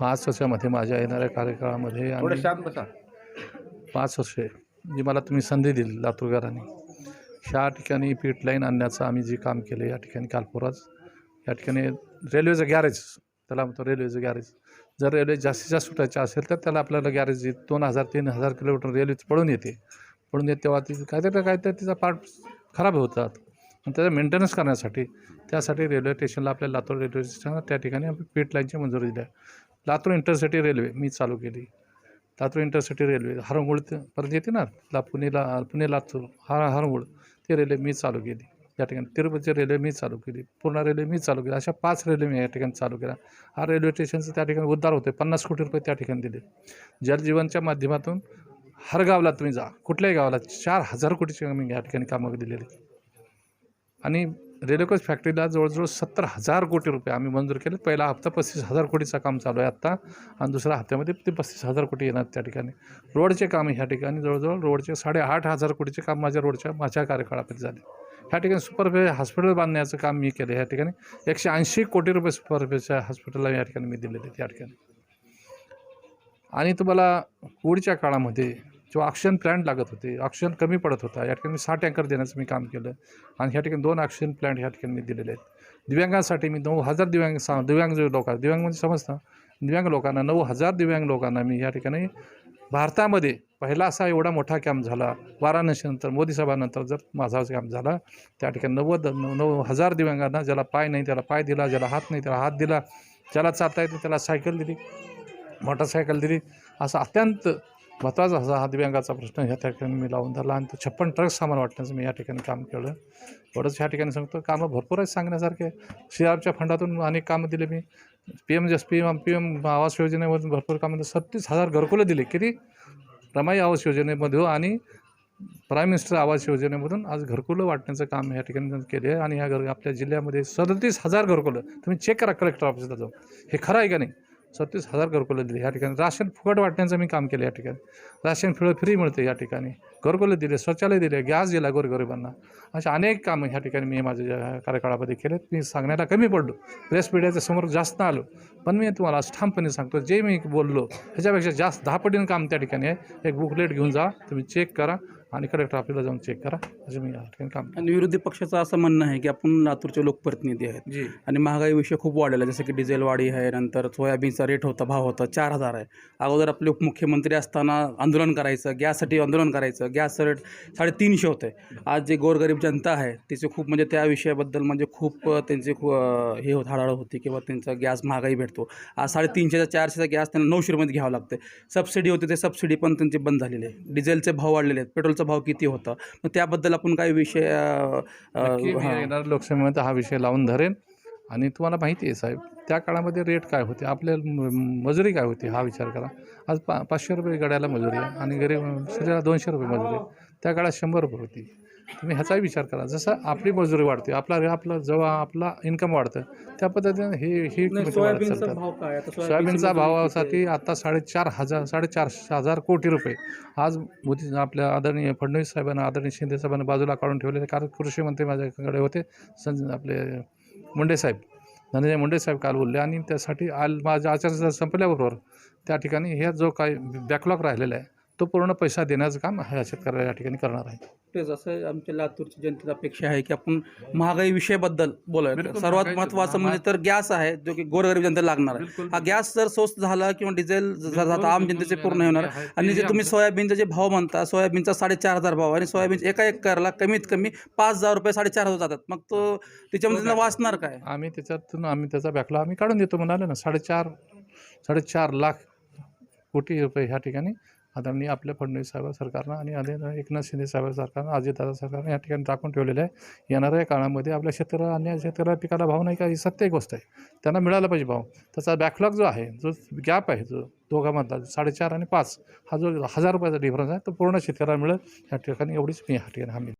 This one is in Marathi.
पाच वर्षामध्ये माझ्या येणाऱ्या कार्यकाळामध्ये थोडं आम्ही शांत बसा. पाच वर्षे जी मला तुम्ही संधी दिली लातूरकरांनी ह्या ठिकाणी पीट लाईन आणण्याचं आम्ही जे काम केलं या ठिकाणी कालपुराज या ठिकाणी रेल्वेचं गॅरेज त्याला म्हणतो रेल्वेचं गॅरेज जर रेल्वे जास्तीत जास्त सुटायचं असेल तर त्याला आपल्याला गॅरेज दोन हजार तीन हजार किलोमीटर रेल्वे पळून येते. पळून येते तेव्हा ती काहीतरी काहीतरी तिचा पार्ट खराब होतात. आणि त्याचा मेंटेनन्स करण्यासाठी त्यासाठी रेल्वे स्टेशनला आपल्या लातूर रेल्वे स्टेशनला त्या ठिकाणी आम्ही पीट लाईनची मंजुरी दिली लातूर इंटरसिटी रेल्वे मी चालू केली. लातूर इंटरसिटी रेल्वे हरंगुळ परत येते ना ला पुणेला पुणे लातूर हर हरंगुळ ती रेल्वे मी चालू केली. या ठिकाणी तिरुपती रेल्वे मी चालू केली पूर्ण रेल्वे मी चालू केली अशा पाच रेल्वे मी या ठिकाणी चालू केल्या. हा रेल्वे स्टेशनचं त्या ठिकाणी उद्धार होते पन्नास कोटी रुपये त्या ठिकाणी दिले. जलजीवनच्या माध्यमातून हर गावाला तुम्ही जा कुठल्याही गावाला चार हजार कोटीची मी या ठिकाणी कामं दिलेली. आणि रेल्वेकोच फॅक्टरीला जवळजवळ सत्तर हजार कोटी रुपये आम्ही मंजूर केले. पहिला हप्ता पस्तीस हजार कोटीचा काम चालू आहे आत्ता आणि दुसऱ्या हप्त्यामध्ये ते पस्तीस हजार कोटी येणार त्या ठिकाणी. रोडचे काम ह्या ठिकाणी जवळजवळ रोडचे साडेआठ हजार कोटीचे काम माझ्या रोडच्या माझ्या कार्यकाळामध्ये झाले. ह्या ठिकाणी सुपरफे हॉस्पिटल बांधण्याचं काम मी केलं ह्या ठिकाणी. एकशे ऐंशी कोटी रुपये सुपरफेच्या हॉस्पिटलला या ठिकाणी मी दिलेले त्या ठिकाणी. आणि तुम्हाला पुढच्या काळामध्ये किंवा ऑक्सिजन प्लॅन्ट लागत होते ऑक्सिजन कमी पडत होता या ठिकाणी मी सहा टँकर देण्याचं मी काम केलं. आणि ह्या ठिकाणी दोन ऑक्सिजन प्लॅन्ट ह्या ठिकाणी मी दिलेले आहेत. दिव्यांगांसाठी मी नऊ हजार दिव्यांग सा दिव्यांग जो लोक दिव्यांग म्हणजे समजतं दिव्यांग लोकांना नऊ हजार दिव्यांग लोकांना मी या ठिकाणी भारतामध्ये पहिला असा एवढा मोठा कॅम्प झाला. वाराणसीनंतर मोदी सभानंतर जर माझा कॅम्प झाला त्या ठिकाणी नव्वद नऊ हजार दिव्यांगांना ज्याला पाय नाही त्याला पाय दिला ज्याला हात नाही त्याला हात दिला ज्याला चालता येते त्याला सायकल दिली मोटरसायकल दिली असं अत्यंत महत्त्वाचा असा हा दिव्यांगाचा प्रश्न ह्या ठिकाणी मी लावून धरला आणि तो छप्पन ट्रक सामान वाटण्याचं मी या ठिकाणी काम केलं. एवढंच ह्या ठिकाणी सांगतो. कामं भरपूर आहेत सांगण्यासारखे. सी आरच्या फंडातून अनेक कामं दिले मी. पी एम जस पी एम पी एम आवास योजनेमधून भरपूर कामं सत्तीस हजार घरकुलं दिले. किती? रमाई आवास योजनेमध्ये आणि प्राईम मिनिस्टर आवास योजनेमधून आज घरकुलं वाटण्याचं काम या ठिकाणी केले आहे. आणि ह्या घर आपल्या जिल्ह्यामध्ये सदतीस हजार घरकुलं. तुम्ही चेक करा कलेक्टर ऑफिसला जाऊन. हे खरं आहे का नाही? सत्तीस हजार घरकुलं दिली ह्या ठिकाणी. राशन फुकट वाटण्याचं मी काम केलं या ठिकाणी. राशन फिळं फ्री मिळते या ठिकाणी. घरकुलं दिले शौचालय दिले गॅस दिला गोरगरिबांना. असे अनेक कामं ह्या ठिकाणी मी माझ्या ज्या कार्यकाळामध्ये केलेत. मी सांगण्याला कमी पडलो. प्रेस मीडियाच्या समोर जास्त आलो. पण मी तुम्हाला ठामपणे सांगतो जे मी बोललो ह्याच्यापेक्षा जास्त दहा पटीनं काम त्या ठिकाणी आहे. एक बुकलेट घेऊन जा तुम्ही चेक करा. आणि कलेक्टर ऑफिसला जाऊन चेक करा. असं मी या ठिकाणी काम आणि विरोधी पक्षाचं असं म्हणणं आहे की आपण लातूरचे लोकप्रतिनिधी आहेत. जी. आणि महागाई विषय खूप वाढलेला आहे. जसं की डिझेल वाढी आहे नंतर सोयाबीनचा रेट होता भाव होता चार हजार आहे. अगोदर आपले उपमुख्यमंत्री असताना आंदोलन करायचं गॅससाठी आंदोलन करायचं. गॅसचं रेट साडेतीनशे होते. आज जे गोरगरीब जनता आहे तिचे खूप म्हणजे त्या विषयाबद्दल म्हणजे खूप त्यांचे खूप हे होत हाडाळ होती किंवा त्यांचा गॅस महागाई भेटतो. आज साडेतीनशेचा चारशेचा गॅस त्यांना नऊशे रुपयामध्ये घ्यावं लागते सबसिडी होते ते सबसिडी पण त्यांची बंद झालेली आहे. डिझेलचे भाव वाढलेले आहेत. पेट्रोलचा भाव किती होता? मग त्याबद्दल आपण काही विषय अ, अ, नक्की मी हां. येणार लोकसभेमध्ये हा विषय लावून धरेन. आणि तुम्हाला माहिती आहे साहेब त्या काळामध्ये रेट काय होते? आपल्या म- मजुरी काय होती? हा विचार करा. आज पा पाचशे रुपये गड्याला मजुरी आहे आणि गरीब शरीराला दोनशे रुपये मजुरी आहे. त्या काळात शंभर रुपये होती. तुम्ही ह्याचाही विचार करा. जसं आपली मजुरी वाढते आपला आपला जेव्हा आपला इन्कम वाढतं त्या पद्धतीने हे ही सोयाबीनचा भावासाठी आता साडेचार हजार साडेचारशे हजार कोटी रुपये. आज मोदी आपल्या आदरणीय फडणवीस साहेबांना आदरणीय शिंदे साहेबांना बाजूला काढून ठेवलेले कारण कृषी मंत्री माझ्याकडे होते संज आपले मुंडे साहेब. धनंजय मुंडे साहेब काल बोलले आणि त्यासाठी आल माझ्या आचारसंहिता संपल्याबरोबर त्या ठिकाणी हे जो काही बॅकलॉग राहिलेला आहे तो पूर्ण पैसा देण्याचं काम ह्या शेतकऱ्याला या ठिकाणी करणार आहे. तेच असं आमच्या लातूरची जनतेची अपेक्षा आहे की आपण महागाई विषयाबद्दल बोलायचं. बिलकुल सर्वात महागाई- महत्त्वाचं महा- म्हणजे तर गॅस आहे जो की गोरगरीब जनतेला लागणार आहे. बिलकुल. हा गॅस जर स्वस्त झाला किंवा डिझेल ज- आम जनतेचे पूर्ण होणार. आहे. आणि जे तुम्ही सोयाबीनचे जे भाव म्हणता सोयाबीनचा साडेचार हजार भाव आणि सोयाबीन एका एकरला कमीत कमी पाच हजार रुपये साडेचार हजार जातात. मग तो त्याच्यामध्ये त्यांना वाचणार काय? आम्ही त्याच्यातून आम्ही त्याचा बॅकलॉग आम्ही काढून देतो म्हणाले ना साडेचार साडेचार लाख कोटी रुपये ह्या ठिकाणी आदरणीय आपल्या फडणवीस साहेब सरकारनं आणि आदरणीय एकनाथ शिंदे साहेब सरकारनं अजितदादा सरकारनं या ठिकाणी टाकून ठेवलेलं आहे. येणाऱ्या काळामध्ये आपल्या शेतकऱ्याला अन्य शेतकऱ्याला पिकाला भाव नाही का? ही सत्य एक गोष्ट आहे. त्यांना मिळाला पाहिजे भाव. त्याचा बॅकलॉग जो आहे जो गॅप आहे जो दोघांमधला साडेचार आणि पाच हा जो हजार रुपयाचा डिफरन्स आहे तो पूर्ण शेतकऱ्याला मिळेल. या ठिकाणी एवढीच मी या ठिकाणी हमी